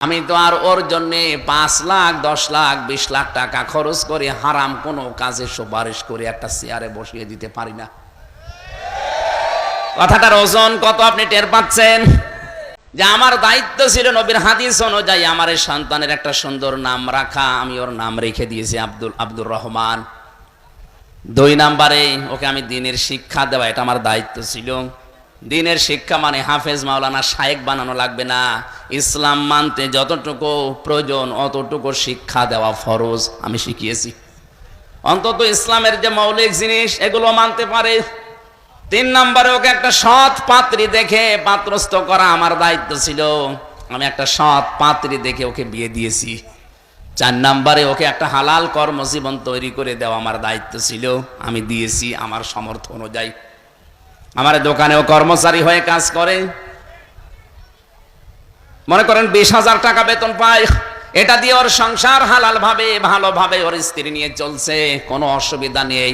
আমি তো আর ওর জন্য পাঁচ লাখ, দশ লাখ, বিশ লাখ টাকা খরচ করে হারাম কোনো কাজে সুপারিশ করে একটা চেয়ারে বসিয়ে দিতে পারি না। কথাটার ওজন কত আপনি টের পাচ্ছেন? যে আমার দায়িত্ব ছিল নবীর হাদিস অনুযায়ী আমার সন্তানের একটা সুন্দর নাম রাখা। আমি ওর নাম রেখে দিয়েছি আব্দুল, আব্দুর রহমান। দুই নাম্বারে ওকে আমি দিনের শিক্ষা দেওয়া, এটা আমার দায়িত্ব ছিল। দিনের শিক্ষা মানে হাফেজ মাওলানা শায়েক বানানো লাগবে না। ইসলাম মানতে যতটুকু প্রয়োজন, অতটুকু শিক্ষা দেওয়া ফরজ, আমি শিখিয়েছি। অন্তত ইসলামের যে মৌলিক জিনিস, এগুলো মানতে পারে। তিন নম্বরে ওকে একটা সৎ পাত্রী দেখে পাত্রস্থ করা আমার দায়িত্ব ছিল। আমি একটা সৎ পাত্রী দেখে ওকে বিয়ে দিয়েছি। চার নাম্বারে ওকে একটা হালাল কর্মজীবন তৈরি করে দেওয়া আমার দায়িত্ব ছিল। আমি দিয়েছি আমার সমর্থ অনুযায়ী। আমার দোকানেও কর্মচারী হয়ে কাজ করে। মনে করেন বিশ হাজার টাকা বেতন পায়, এটা দিয়ে ওর সংসার হালাল ভাবে ভালোভাবে ওর স্ত্রী নিয়ে চলছে, কোনো অসুবিধা নেই।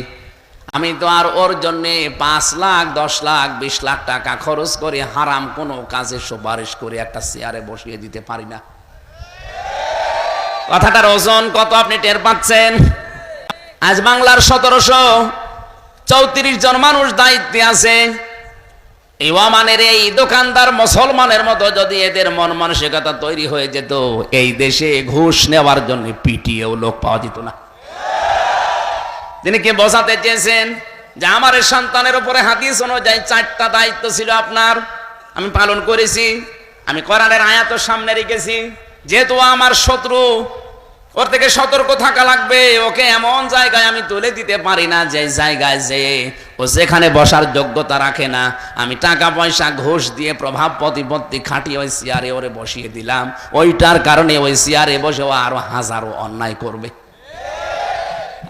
আমি তো আর ওর জন্যে পাঁচ লাখ, দশ লাখ, বিশ লাখ টাকা খরচ করে হারাম কোনো কাজে সুপারিশ করে একটা চেয়ারে বসিয়ে দিতে পারি না। কথাটার ওজন কত আপনি টের পাচ্ছেন? আজ বাংলার সতেরোশো চৌত্রিশ জন মানুষ দায়িত্বে আছে। এই ওয়ামানের এই দোকানদার মুসলমানের মতো যদি এদের মন মানসিকতা তৈরি হয়ে যেত, এই দেশে ঘুষ নেওয়ার জন্য পিটিয়েও লোক পাওয়া যেত না। তিনি কি বোঝাতে চেয়েছেন যে আমার সন্তানের উপরে হাদিস অনুযায়ী চারটা দায়িত্ব ছিল আপনার? আমি পালন করেছি, আমি কোরআনের আয়াত সামনে রেখেছি। যেহেতু আমার শত্রু ওর থেকে সতর্ক থাকা লাগবে। ওকে এমন জায়গায় আমি তুলে দিতে পারি না যে জায়গায় যে ও যেখানে বসার যোগ্যতা রাখে না। আমি টাকা পয়সা ঘোষ দিয়ে প্রভাব প্রতিপত্তি খাটিয়ে ওই চেয়ারে ওরে বসিয়ে দিলাম। ওইটার কারণে ওই চেয়ারে বসে ও আরও হাজারো অন্যায় করবে।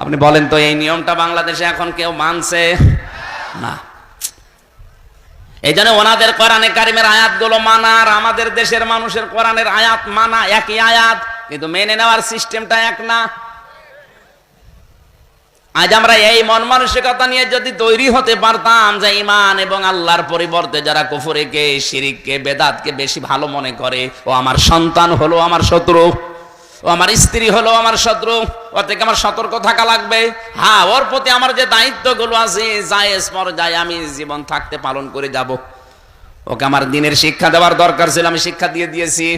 আপনি বলেন তো, এই নিয়মটা বাংলাদেশে এখন কেউ মানছে? না। এই জন্য ওনাদের কোরআনে কারিমের আয়াতগুলো মানা আর আমাদের দেশের মানুষের কোরআনের আয়াত মানা, একই আয়াত। কিন্তু মেনে নেওয়ার সিস্টেমটা এক না। আজ আমরা এই মন মানসিকতা নিয়ে যদি তৈরি হতে পারতাম যে ইমান এবং আল্লাহর পরিবর্তে যারা কুফুরিকে, শিরিককে, বেদাতকে বেশি ভালো মনে করে, ও আমার সন্তান হলো আমার শত্রু, ও আমার স্ত্রী হলো আমার শত্রু, ওর থেকে আমার সতর্ক থাকা লাগবে। হ্যাঁ ওর প্রতি আমার যে দায়িত্বগুলো আছে যায় স্মর যায় আমি জীবন থাকতে পালন করে যাব। ওকে আমার দিনের শিক্ষা দেওয়ার দরকার ছিল, আমি শিক্ষা দিয়ে দিয়েছি।